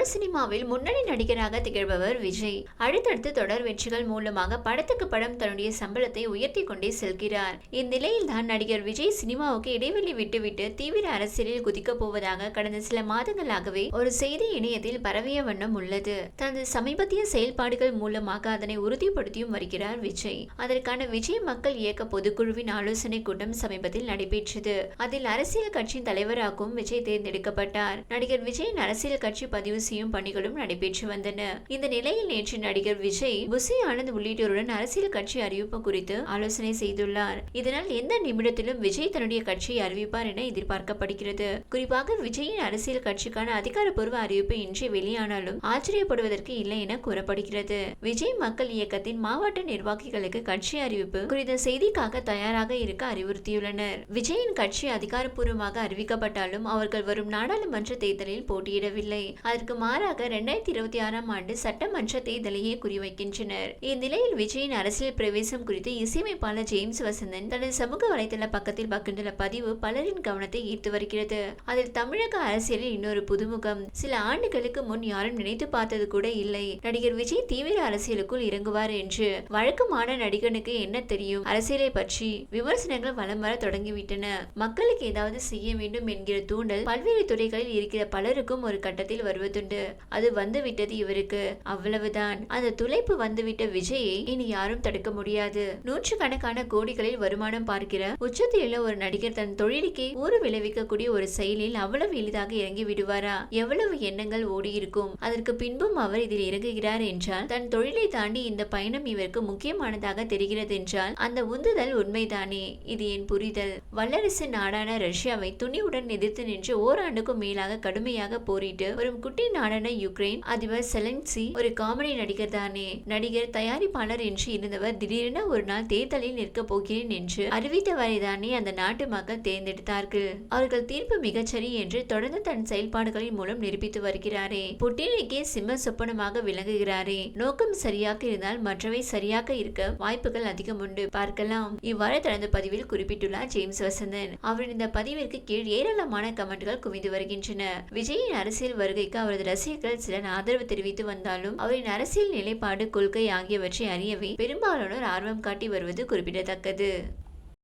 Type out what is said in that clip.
தமிழ் சினிமாவில் முன்னணி நடிகராக திகழ்பவர் விஜய். அடுத்தடுத்து தொடர் வெற்றிகள் மூலமாக படத்துக்கு படம் தன்னுடைய சம்பளத்தை உயர்த்தி கொண்டே செல்கிறார். இந்நிலையில் தான் நடிகர் விஜய் சினிமாவுக்கு இடைவெளி விட்டுவிட்டு தீவிர அரசியலில் குதிக்கப் போவதாக கடந்த சில மாதங்களாகவே ஒரு செய்தி இணையத்தில் பரவிய வண்ணம் உள்ளது. தனது சமீபத்திய செயல்பாடுகள் மூலமாக அதனை உறுதிப்படுத்தியும் வருகிறார் விஜய். அதற்கான விஜய் மக்கள் இயக்க பொதுக்குழுவின் ஆலோசனை கூட்டம் சமீபத்தில் நடைபெற்றது. அதில் அரசியல் கட்சியின் தலைவராகவும் விஜய் தேர்ந்தெடுக்கப்பட்டார். நடிகர் விஜயின் அரசியல் கட்சி பதிவு செய்யும் பணிகளும் நடைபெற்று வந்தன. இந்த நிலையில் நேற்று நடிகர் விஜய் புசி ஆனந்த் உள்ளிட்டோருடன் அரசியல் கட்சி அறிவிப்பு குறித்து ஆலோசனை செய்துள்ளார். இதனால் எந்த நிமிடத்திலும் விஜய் தன்னுடைய கட்சியை அறிவிப்பார் என எதிர்பார்க்கப்படுகிறது. குறிப்பாக விஜயின் அரசியல் கட்சிக்கான அதிகாரப்பூர்வ அறிவிப்பு இன்றி வெளியானாலும் ஆச்சரியப்படுவதற்கு இல்லை என கூறப்படுகிறது. விஜய் மக்கள் இயக்கத்தின் மாவட்ட நிர்வாகிகளுக்கு கட்சி அறிவிப்பு குறித்த செய்திக்காக தயாராக இருக்க அறிவுறுத்தியுள்ளனர். விஜயின் கட்சி அதிகாரப்பூர்வமாக அறிவிக்கப்பட்டாலும் அவர்கள் வரும் நாடாளுமன்ற தேர்தலில் போட்டியிடவில்லை. அதற்கு மாறாக இரண்டாயிரத்தி இருபத்தி ஆறாம் ஆண்டு சட்டமன்ற தேர்தலையே குறிவைக்கின்றனர். இந்நிலையில் விஜயின் அரசியல் பிரவேசம் குறித்து இசையமைப்பாளர் ஜேம்ஸ் வசந்தன் தனது சமூக வலைதள பக்கத்தில் பகிர்ந்துள்ள பதிவு பலரின் கவனத்தை ஈர்த்து வருகிறது. அதில் தமிழக அரசியலில் இன்னொரு புதுமுகம் சில ஆண்டுகளுக்கு முன் யாரும் நினைத்து பார்த்தது கூட இல்லை. நடிகர் விஜய் தீவிர அரசியலுக்குள் இறங்குவார் என்று. வழக்கமான நடிகனுக்கு என்ன தெரியும்? அரசியலை பற்றி விமர்சனங்கள் வலம் வர தொடங்கிவிட்டன. மக்களுக்கு ஏதாவது செய்ய வேண்டும் என்கிற தூண்டல் பல்வேறு துறைகளில் இருக்கிற பலருக்கும் ஒரு கட்டத்தில் வருவதுண்டு. உண்டு. அது வந்துவிட்டது இவருக்கு. அவ்வளவுதான். அந்த துளைப்பு வந்துவிட்ட விஜயை இனி யாரும் தடுக்க முடியாது. நூற்று கணக்கான கோடிகளில் வருமானம் பார்க்கிற உச்சத்தில் உள்ள ஒரு நடிகர் தன் தொழிலுக்கே ஊறு விளைவிக்கக்கூடிய ஒரு செயலில் அவ்வளவு எளிதாக இறங்கி விடுவாரா? எவ்வளவு எண்ணங்கள் ஓடியிருக்கும்? அதற்கு பின்பும் அவர் இதில் இறங்குகிறார் என்றால் தன் தொழிலை தாண்டி இந்த பயணம் இவருக்கு முக்கியமானதாக தெரிகிறது என்றால் அந்த உந்துதல் உண்மைதானே? இது என் புரிதல். வல்லரசு நாடான ரஷ்யாவை துணிவுடன் எதிர்த்து நின்று ஓராண்டுக்கும் மேலாக கடுமையாக போரிட்டு வரும் குட்டி நாடான யுக்ரைன் அதிபர் செலன்சி ஒரு காமெடி நடிகர் தானே. நடிகர் தயாரிப்பாளர் என்று இருந்தவர் திடீரென ஒரு நாள் தேர்தலில் நிற்க போகிறேன் என்று அறிவித்த வரைதானே அந்த நாட்டு மக்கள் தேர்ந்தெடுத்தார்கள். அவர்கள் தீர்ப்பு மிகச்சரி என்று தொடர்ந்து தன் செயல்பாடுகளின் மூலம் நிரூபித்து வருகிறாரே. புட்டினுக்கே சிம்ம சொப்பனமாக விளங்குகிறாரே. நோக்கம் சரியாக இருந்தால் மற்றவை சரியாக இருக்க வாய்ப்புகள் அதிகம் உண்டு. பார்க்கலாம். இவ்வாறு தனது பதிவில் குறிப்பிட்டுள்ளார் ஜேம்ஸ் வசந்தன். அவரின் இந்த பதிவிற்கு கீழ் ஏராளமான கமெண்ட்கள் குவிந்து வருகின்றன. விஜயின் அரசியல் வருகைக்கு அவரது ரசிகர்கள் சிலர் ஆதரவு தெரிவித்து வந்தாலும் அவரின் அரசியல் நிலைப்பாடு கொள்கை ஆகியவற்றை அறியவே பெரும்பாலானோர் ஆர்வம் காட்டி வருவது குறிப்பிடத்தக்கது.